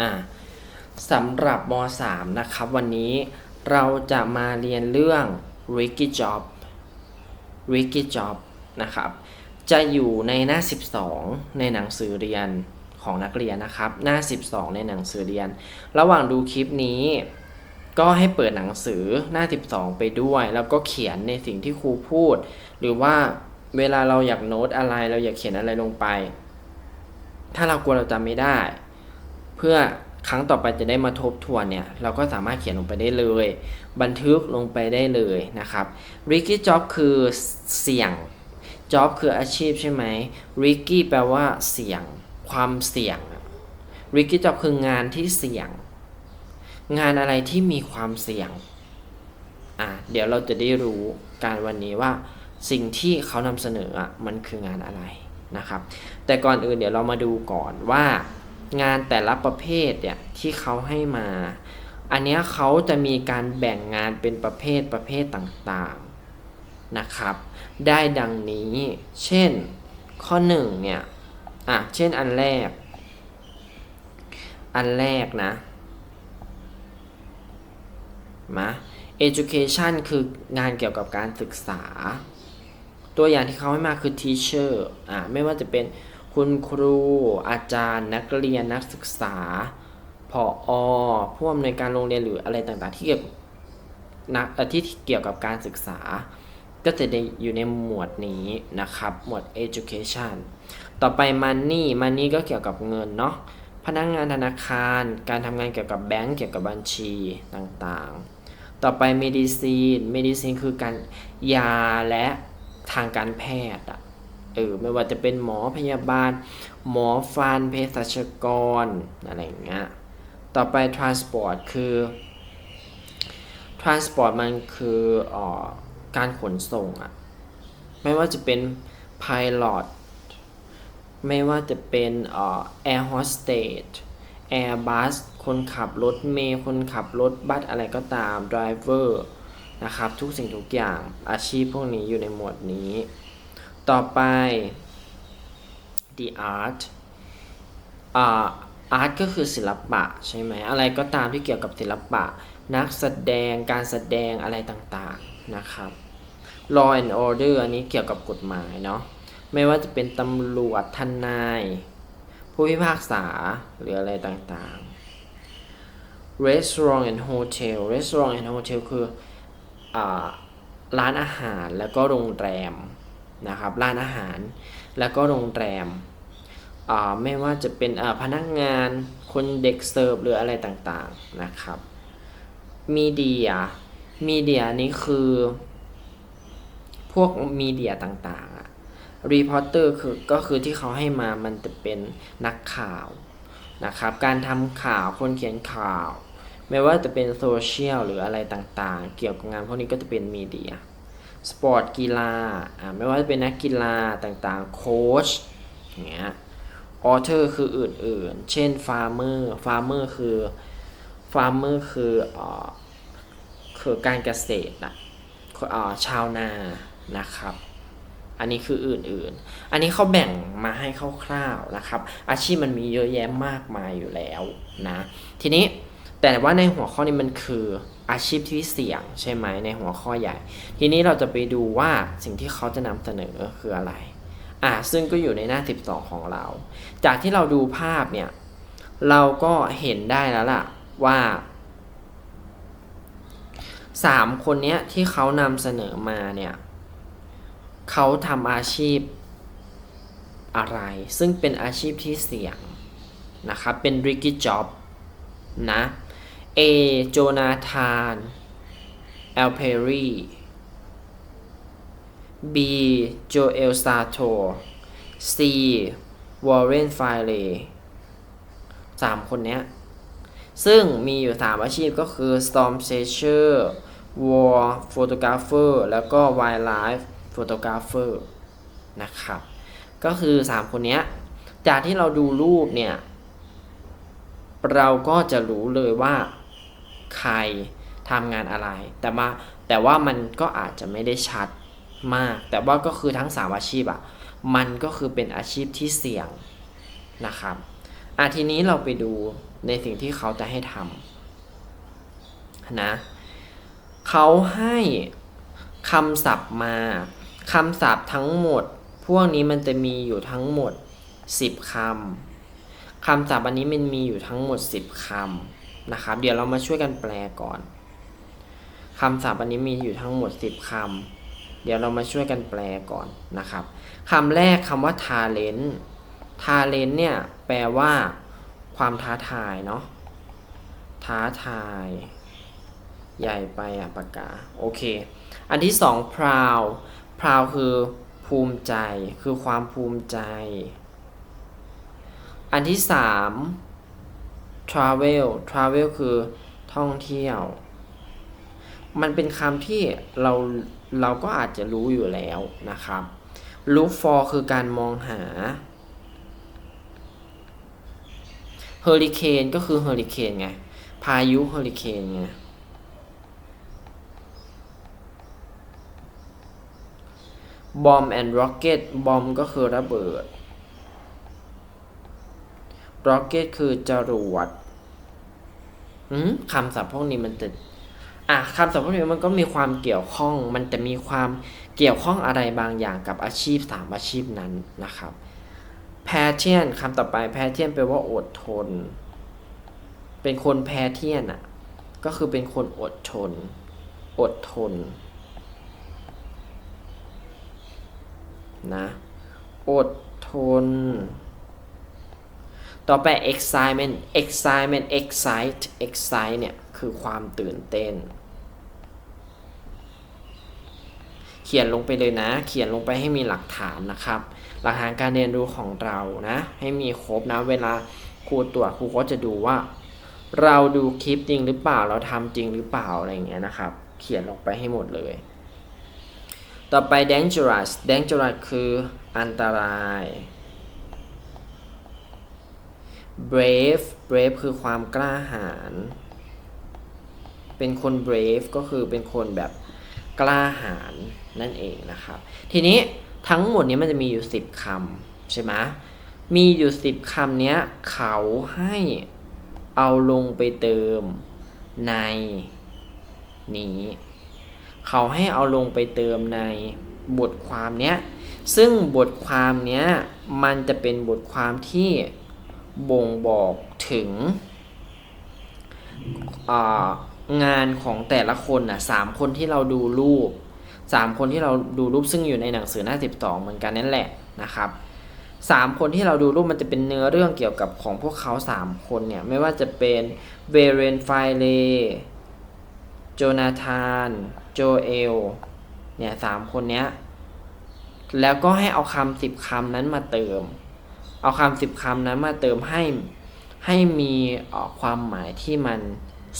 อ่าสำหรับม .3 นะครับ วันนี้เราจะมาเรียนเรื่อง Ricky Job Ricky Job นะครับ จะอยู่ในหน้า 12 ในหนังสือเรียนของนักเรียนนะครับ หน้า 12 ในหนังสือเรียน ระหว่างดูคลิปนี้ ก็ให้เปิดหนังสือหน้า 12 ไปด้วย แล้วก็เขียนในสิ่งที่ครูพูด หรือว่าเวลาเราอยากโน้ตอะไร เราอยากเขียนอะไรลงไป ถ้าเรากลัวเราจำไม่ได้ พื่อครั้งต่อไปจะได้มาทบทวนเนี่ยเราก็สามารถเขียนลงไปได้เลย บันทึกลงไปได้เลยนะครับ Ricky Job คือเสี่ยง Job คืออาชีพใช่ไหม Ricky แปลว่าเสี่ยง ความเสี่ยง Ricky Job คืองานที่เสี่ยง งานอะไรที่มีความเสี่ยงอะเดี๋ยวเราจะได้รู้การวันนี้ว่าสิ่งที่เขานำเสนออะมันคืองานอะไรนะครับ แต่ก่อนอื่นเดี๋ยวเรามาดูก่อนว่า งานแต่ละประเภทเนี่ยที่เขาให้มา อันนี้เขาจะมีการแบ่งงานเป็นประเภทประเภทต่างๆนะครับ ได้ดังนี้ เช่นข้อหนึ่งเนี่ยอะเช่นอันแรก อันแรกนะมา education คืองานเกี่ยวกับการศึกษา ตัวอย่างที่เขาให้มาคือ teacher อ่าไม่ว่าจะเป็น คุณครูอาจารย์นักเรียนนักศึกษาผออผู้อำนวยการโรงเรียนหรืออะไรต่างๆ ที่เกี่ยวนักเอ่อที่เกี่ยวกับการศึกษา ก็จะได้อยู่ในหมวดนี้นะครับ หมวด education ต่อไป money money ก็เกี่ยวกับเงินเนาะพนักงานธนาคาร การทำงานเกี่ยวกับแบงก์เกี่ยวกับบัญชีต่างๆ ต่อไป medicine medicine คือการยาและทางการแพทย์อะ เออไม่ว่าจะเป็นหมอพยาบาล หมอฟันเภสัชกรอะไรอย่างเงี้ยต่อไป transport คือ transport มันคือออการขนส่งอะไม่ว่าจะเป็น pilot ไม่ว่าจะเป็นอ่อ air hostess airbus คนขับรถเมล์คนขับรถบัสอะไรก็ตาม driver นะครับ ทุกสิ่งทุกอย่างอาชีพพวกนี้อยู่ในหมวดนี้ ต่อไป the art อ่า art ก็คือศิลปะใช่ไหมอะไรก็ตามที่เกี่ยวกับศิลปะ นักแสดงการแสดงอะไรต่างๆนะครับ law and order อันนี้เกี่ยวกับกฎหมายเนาะไม่ว่าจะเป็นตำรวจทนาย ผู้พิพากษาหรืออะไรต่างๆ restaurant and hotel restaurant and hotel คืออร้านอาหารแล้วก็โรงแรม นะครับร้านอาหาร แล้วก็โรงแรมไม่ว่าจะเป็นพนักงานคนเด็กเสิร์ฟหรืออะไรต่างๆนะครับมีเดียมีเดียนี้คือ พวกมีเดียต่างๆอะรีพอร์เตอร์คือก็คือที่เขาให้มามันจะเป็นนักข่าวนะครับการทำข่าวคนเขียนข่าว ไม่ว่าจะเป็นโซเชียลหรืออะไรต่างๆ เกี่ยวกับงานพวกนี้ก็จะเป็นมีเดีย สปอร์ตกีฬาไม่ว่าจะเป็นนักกีฬาต่างๆ โค้ชอย่างเงี้ยออเทอร์คืออื่นๆ เช่นฟาร์เมอร์ฟาร์เมอร์คือฟาร์เมอร์คืออ่อคือการเกษตรนะอ่อชาวนานะครับ อันนี้คืออื่นๆ อันนี้เขาแบ่งมาให้คร่าวๆนะครับ อาชีพมันมีเยอะแยะมากมายอยู่แล้วนะ ทีนี้ แต่ว่าในหัวข้อนี้มันคืออาชีพที่เสี่ยงใช่ไหมในหัวข้อใหญ่ ทีนี้เราจะไปดูว่าสิ่งที่เขาจะนำเสนอคืออะไรอ่าซึ่งก็อยู่ในหน้า 12 ของเรา จากที่เราดูภาพเนี่ย เราก็เห็นได้แล้วล่ะว่าสามคนเนี้ยที่เขานำเสนอมาเนี่ยเขาทำอาชีพอะไร ซึ่งเป็นอาชีพที่เสี่ยงนะครับ เป็น Ricky Job นะ A โจนาธานแอลเพรี B โจเอลซาโต C วอร์เรนไฟเลสามคนเนี้ย ซึ่งมีอยู่3อาชีพก็คือ Storm Chaser War Photographer แล้วก็ Wildlife Photographer นะครับ ก็คือ3คนเนี้ย จากที่เราดูรูปเนี่ย เราก็จะรู้เลยว่า ใครทำงานอะไร แต่มาแต่ว่ามันก็อาจจะไม่ได้ชัดมาก แต่ว่าก็คือทั้ง 3 อาชีพอะมันก็คือเป็นอาชีพที่เสี่ยงนะครับอะทีนี้เราไปดูในสิ่งที่เขาจะให้ทำนะเขาให้คำศัพท์มาคำศัพท์ทั้งหมด พวกนี้มันจะมีอยู่ทั้งหมด 10คำคำศัพท์อันนี้มันมีอยู่ทั้งหมด 10คำ นะครับ เดี๋ยวเรามาช่วยกันแปลก่อนคำศัพท์อันนี้มีอยู่ทั้งหมด 10คำเดี๋ยวเรามาช่วยกันแปลก่อนนะครับคำแรกคำว่า talent talent เนี่ยแปลว่า ความท้าทายเนาะท้าทาย ใหญ่ไปอะปากกาโอเค อันที่สอง proud proud คือภูมิใจคือความภูมิใจ อันที่สาม travel travel คือท่องเที่ยว มันเป็นคำที่เราเราก็อาจจะรู้อยู่แล้วนะครับ look for คือการมองหา hurricane ก็คือ hurricane ไง พายุ hurricane ไง bomb and rocket bomb ก็คือระเบิด rocket คือจรวดอืมคำศัพท์พวกนี้มันจะอะคำศัพท์พวกนี้มันก็มีความเกี่ยวข้อง มันจะมีความเกี่ยวข้องอะไรบางอย่างกับอาชีพสามอาชีพนั้นนะครับแพทเทียนคำต่อไปแพทเทียนแปลว่าอดทน เป็นคนแพทเทียนอะ ก็คือเป็นคนอดทน อดทน นะ อดทน ต่อไป excitement excitement excite excite เนี่ย คือความตื่นเต้น เขียนลงไปเลยนะ เขียนลงไปให้มีหลักฐานนะครับ หลักฐานการเรียนรู้ของเรานะ ให้มีครบนะ เวลาครูตรวจครูก็จะดูว่า เราดูคลิปจริงหรือเปล่า เราทำจริงหรือเปล่าอะไรเงี้ยนะครับ เขียนลงไปให้หมดเลย ต่อไป dangerous dangerous คืออันตราย brave brave คือความกล้าหาญ เป็นคน brave ก็คือเป็นคนแบบกล้าหาญนั่นเองนะครับ ทีนี้ทั้งหมดนี้มันจะมีอยู่ 10คำใช่ไหมมีอยู่ 10คำเนี้ย เขาให้เอาลงไปเติมในนี้ เขาให้เอาลงไปเติมในบทความเนี้ย ซึ่งบทความเนี้ยมันจะเป็นบทความที่ บ่งบอกถึงงานของแต่ละคนนะสามคนที่เราดูรูปสามคนที่เราดูรูปซึ่งอยู่ในหนังสือหน้าสิบสองเหมือนกันนั่นแหละนะครับสามคนที่เราดูรูปมันจะเป็นเนื้อเรื่องเกี่ยวกับของพวกเขาสามคนเนี่ยไม่ว่าจะเป็นเวเรนไฟเลโจนาธานโจเอลเนี่ยสามคนเนี้ยแล้วก็ให้เอาคำสิบคำนั้นมาเติม เอาคำสิบคำนั้นมาเติมให้ให้มีความหมายที่มัน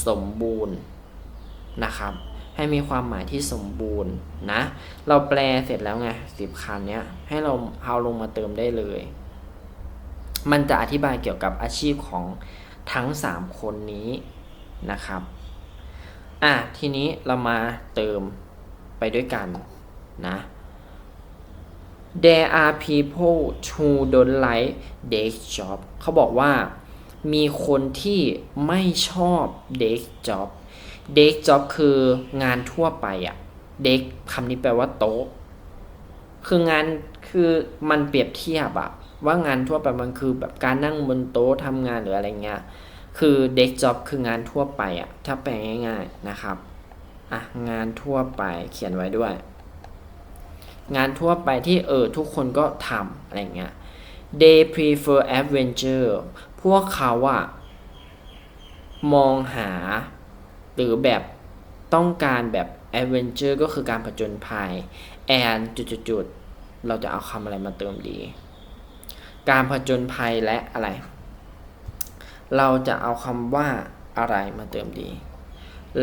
สมบูรณ์นะครับ ให้มีความหมายที่สมบูรณ์นะ เราแปลเสร็จแล้วไงสิบคำเนี้ยให้เราเอาลงมาเติมได้เลย มันจะอธิบายเกี่ยวกับอาชีพของทั้งสามคนนี้นะครับอะทีนี้เรามาเติมไปด้วยกันนะ There are people who don't like desk job เขาบอกว่า มีคนที่ไม่ชอบ desk job desk job คืองานทั่วไปอะ desk คำนี้แปลว่าโต๊ะ คืองานคือมันเปรียบเทียบอะว่างานทั่วไปมันคือแบบการนั่งบนโต๊ะทำงานหรืออะไรเงี้ย คือ desk job คืองานทั่วไปอะถ้าแปลง่ายๆนะครับ อะงานทั่วไปเขียนไว้ด้วย งานทั่วไปที่เออทุกคนก็ทำอะไรเงี้ย they prefer adventure พวกเขาอะมองหา หรือแบบต้องการแบบ adventure ก็คือการผจญภัย and จุดๆเราจะเอาคำอะไรมาเติมดี การผจญภัยและอะไร เราจะเอาคำว่าอะไรมาเติมดี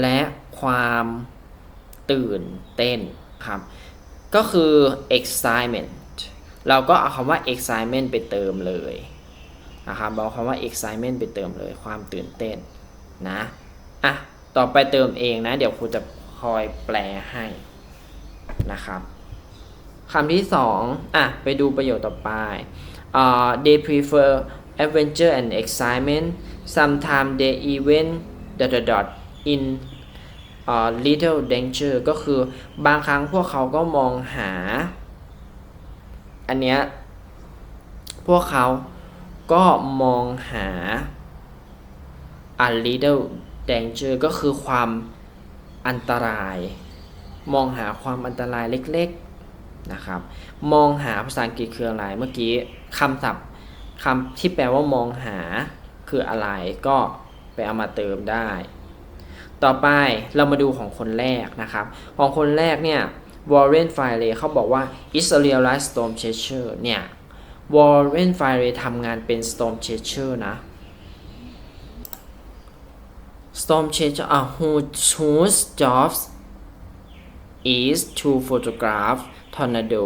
และความตื่นเต้นครับ ก็คือ excitement เราก็เอาคำว่า excitement ไปเติมเลยนะครับเอาคำว่า excitement ไปเติมเลย ความตื่นเต้นนะอะต่อไปเติมเองนะ เดี๋ยวครูจะคอยแปลให้นะครับคำที่สองอะไปดูประโยคต่อไปอ่ they prefer adventure and excitement sometimes they even dot dot dot in little danger ก็คือบางครั้งพวกเขาก็มองหา อันเนี้ย พวกเขาก็มองหา a little danger ก็คือความอันตราย มองหาความอันตรายเล็กๆนะครับ มองหาภาษาอังกฤษคืออะไร เมื่อกี้คำศัพท์คำที่แปลว่ามองหาคืออะไรก็ไปเอามาเติมได้ ต่อไปเรามาดูของคนแรกนะครับ ของคนแรกเนี่ยวอร์เรนไฟเลเขาบอกว่า it's a real life storm chaser เนี่ยวอร์เรนไฟเลทำงานเป็น storm chaser นะ storm chaser อะ who whose jobs is to photograph tornado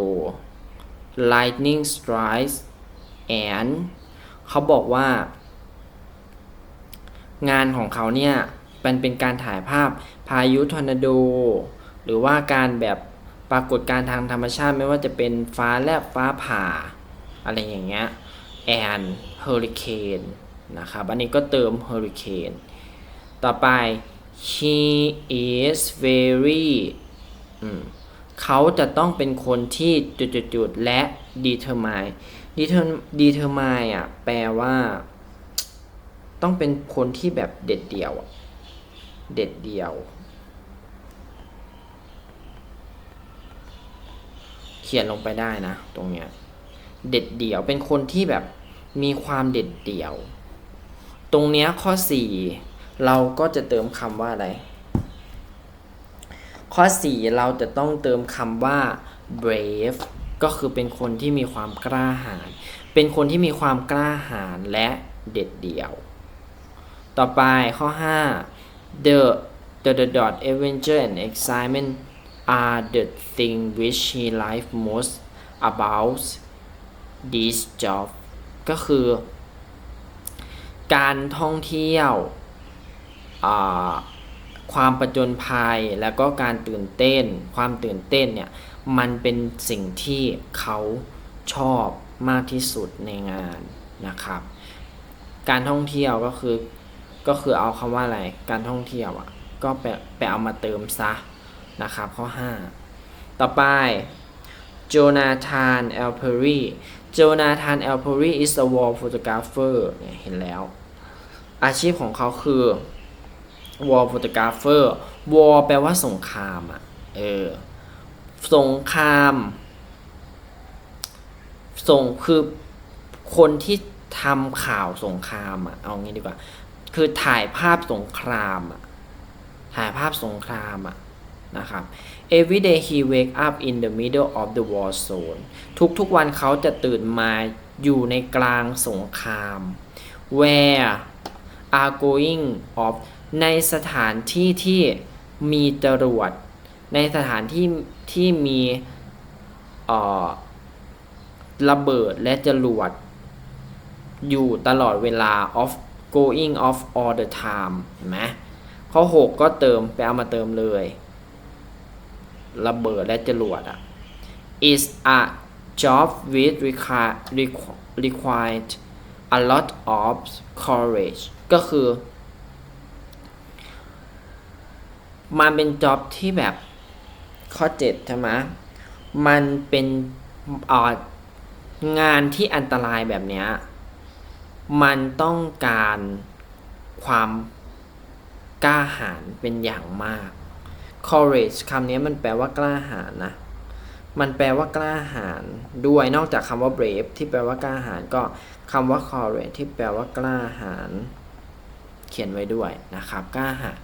lightning strikes and เขาบอกว่า งานของเขาเนี่ย เป็นเป็นการถ่ายภาพพายุทอร์นาโด หรือว่าการแบบปรากฏการทางธรรมชาติไม่ว่าจะเป็นฟ้าแลบฟ้าผ่า อะไรอย่างเงี้ย and hurricane นะครับอันนี้ก็เติม hurricane ต่อไป he is very เขาจะต้องเป็นคนที่จุดๆและ determine determine อะแปลว่า ต้องเป็นคนที่แบบเด็ดเดี่ยวอะ เด็ดเดี่ยว เขียนลงไปได้นะ ตรงเนี้ย เด็ดเดี่ยวเป็นคนที่แบบมีความเด็ดเดี่ยว ตรงเนี้ยข้อ4เราก็จะเติมคำว่าอะไร ข้อ4เราจะต้องเติมคำว่า brave ก็คือเป็นคนที่มีความกล้าหาญ เป็นคนที่มีความกล้าหาญและเด็ดเดี่ยว ต่อไปข้อ 5 the the the dot adventure and excitement are the thing which he likes most about this job ก็คือ การท่องเที่ยว ความประจนภัยแล้วก็การตื่นเต้น ความตื่นเต้นเนี่ย มันเป็นสิ่งที่เขาชอบมากที่สุดในงานนะครับ การท่องเที่ยวก็คือ ก็คือเอาคำว่าอะไรการท่องเที่ยวอะก็ไปไปเอามาเติมซะนะครับข้อ 5 ต่อไป Jonathan Alperi Jonathan Alperi is a war photographer เนี่ยเห็นแล้ว อาชีพของเขาคือ war photographer war แปลว่าสงครามอะเออสงครามส่งคือคนที่ทำข่าวสงครามอะเอางี้ดีกว่า คือถ่ายภาพสงครามอะถ่ายภาพสงครามอะนะครับ every day he wake up in the middle of the war zone ทุกๆวันเขาจะตื่นมาอยู่ในกลางสงคราม where are going of ในสถานที่ที่มีจรวด ในสถานที่ที่มีระเบิดและจรวด อยู่ตลอดเวลา of going off all the time เห็นไหมข้อ 6 ก็เติมไปเอามาเติมเลย ระเบิดและจรวดอะ is a job with require required a lot of courage ก็คือ มันเป็นจ็อบที่แบบข้อ7ใช่ไหมมันเป็นอ่างานที่อันตรายแบบเนี้ย มันต้องการความกล้าหาญเป็นอย่างมาก courage คำนี้มันแปลว่ากล้าหาญนะ มันแปลว่ากล้าหาญด้วยนอกจากคำว่า brave ที่แปลว่ากล้าหาญก็คำว่า courage ที่แปลว่ากล้าหาญเขียนไว้ด้วยนะครับ กล้าหาญ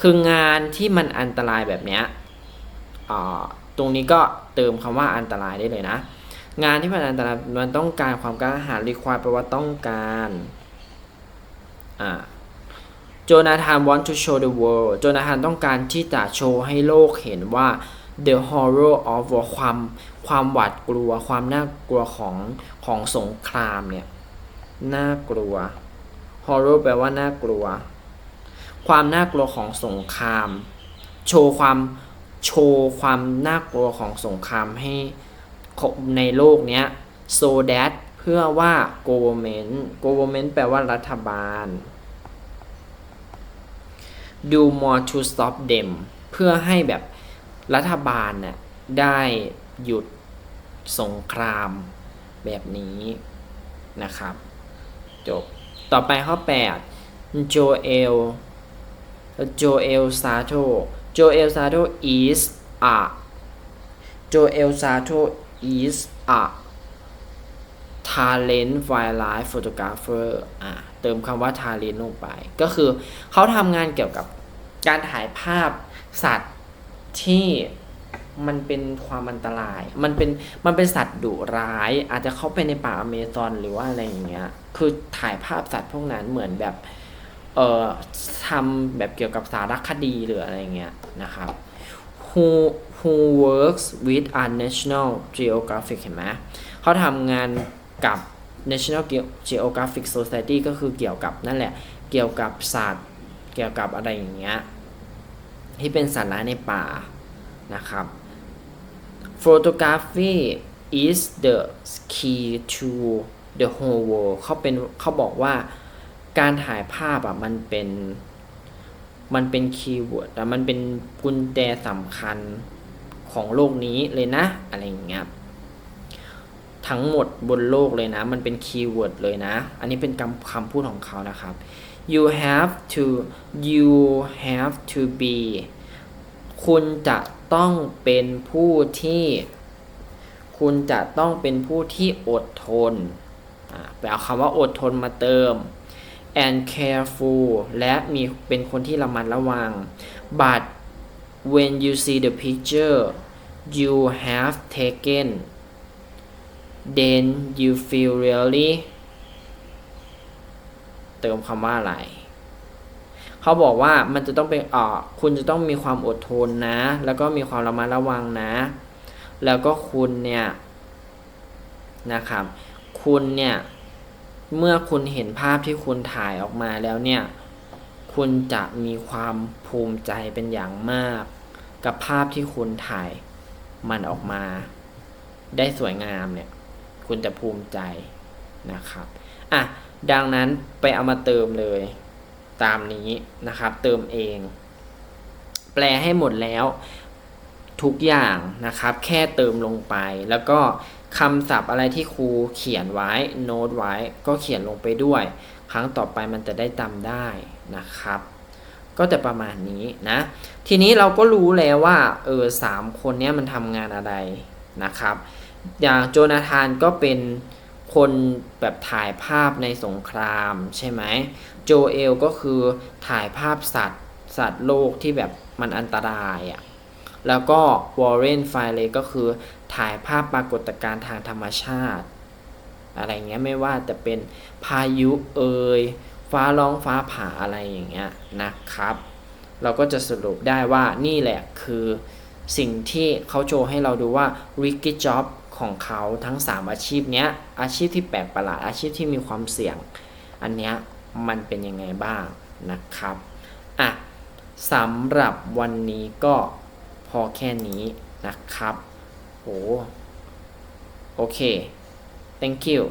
คืองานที่มันอันตรายแบบเนี้ยตรงนี้ก็เติมคำว่าอันตรายได้เลยนะ งานที่มันอันตรายมันต้องการความกล้าหาญ require แปลว่าต้องการอ่าโจนาธาน want to show the world โจนาธานต้องการที่จะโชว์ให้โลกเห็นว่า the horror of war ความความหวาดกลัว ความน่ากลัวของของสงครามเนี่ยน่ากลัว horror แปลว่าน่ากลัว ความน่ากลัวของสงคราม โชว์ความโชว์ความน่ากลัวของสงครามให้ ในโลกเนี้ย so that เพื่อว่า government government แปลว่ารัฐบาล do more to stop them เพื่อให้แบบรัฐบาลน่ะได้หยุดสงครามแบบนี้นะครับ จบ ต่อไปข้อ 8 Joel Joel Sato Joel Sato is a Joel Sato is a talent wildlife photographer อ่าเติมคำว่า talent ลงไป ก็คือเขาทำงานเกี่ยวกับการถ่ายภาพสัตว์ที่มันเป็นความอันตราย มันเป็น มันเป็นสัตว์ดุร้าย อาจจะเข้าไปในป่าอเมซอนหรือว่าอะไรอย่างเงี้ย คือถ่ายภาพสัตว์พวกนั้นเหมือนแบบ เอ่อทำแบบเกี่ยวกับสารคดีหรืออะไรเงี้ยนะครับ who who works with a national geographic เห็นไหมเขาทำงานกับ National Geographic Society ก็คือเกี่ยวกับนั่นแหละ เกี่ยวกับสัตว์ เกี่ยวกับอะไรอย่างเงี้ย ที่เป็นสัตว์ร้ายในป่านะครับ photography is the key to the whole world เขาเป็นเขาบอกว่าการถ่ายภาพอะมันเป็น มันเป็นคีย์เวิร์ดแต่มันเป็นกุญแจสำคัญของโลกนี้เลยนะ อะไรอย่างเงี้ยทั้งหมดบนโลกเลยนะ มันเป็นคีย์เวิร์ดเลยนะ อันนี้เป็นคำคำพูดของเขานะครับ you have to you have to be คุณจะต้องเป็นผู้ที่ คุณจะต้องเป็นผู้ที่อดทนไปเอาคำว่าอดทนมาเติม and careful และมีเป็นคนที่ระมัดระวัง but when you see the picture you have taken then you feel really เติมคำว่าอะไรเขาบอกว่ามันจะต้องเป็นอ่อคุณจะต้องมีความอดทนนะ แล้วก็มีความระมัดระวังนะ แล้วก็คุณเนี่ยนะครับ คุณเนี่ย เมื่อคุณเห็นภาพที่คุณถ่ายออกมาแล้วเนี่ย คุณจะมีความภูมิใจเป็นอย่างมาก กับภาพที่คุณถ่ายมันออกมา ได้สวยงามเนี่ย คุณจะภูมิใจนะครับอะดังนั้นไปเอามาเติมเลย ตามนี้นะครับ เติมเอง แปลให้หมดแล้วทุกอย่างนะครับ แค่เติมลงไปแล้วก็ คำศัพท์อะไรที่ครูเขียนไว้โน้ตไว้ ก็เขียนลงไปด้วย ครั้งต่อไปมันจะได้จำได้นะครับ ก็จะประมาณนี้นะ ทีนี้เราก็รู้แล้วว่าเออสามคนนี้มันทำงานอะไรนะครับ อย่างโจนาธานก็เป็นคนแบบถ่ายภาพในสงครามใช่ไหมโจเอลก็คือถ่ายภาพสัตว์ สัตว์โลกที่แบบมันอันตรายอะ่ะ แล้วก็วอร์เรนไฟเลก็คือถ่ายภาพปรากฏการณ์ทางธรรมชาติ อะไรเงี้ยไม่ว่าจะเป็นพายุเอ่ยฟ้าร้องฟ้าผ่าอะไรอย่างเงี้ยนะครับ เราก็จะสรุปได้ว่านี่แหละคือสิ่งที่เขาโชว์ให้เราดูว่า Ricky Job ของเขาทั้ง 3 อาชีพเนี้ยอาชีพที่แปลกประหลาดอาชีพที่มีความเสี่ยง อันเนี้ยมันเป็นยังไงบ้างนะครับอะสำหรับวันนี้ก็ พอแค่นี้นะครับโอ้โอเค thank you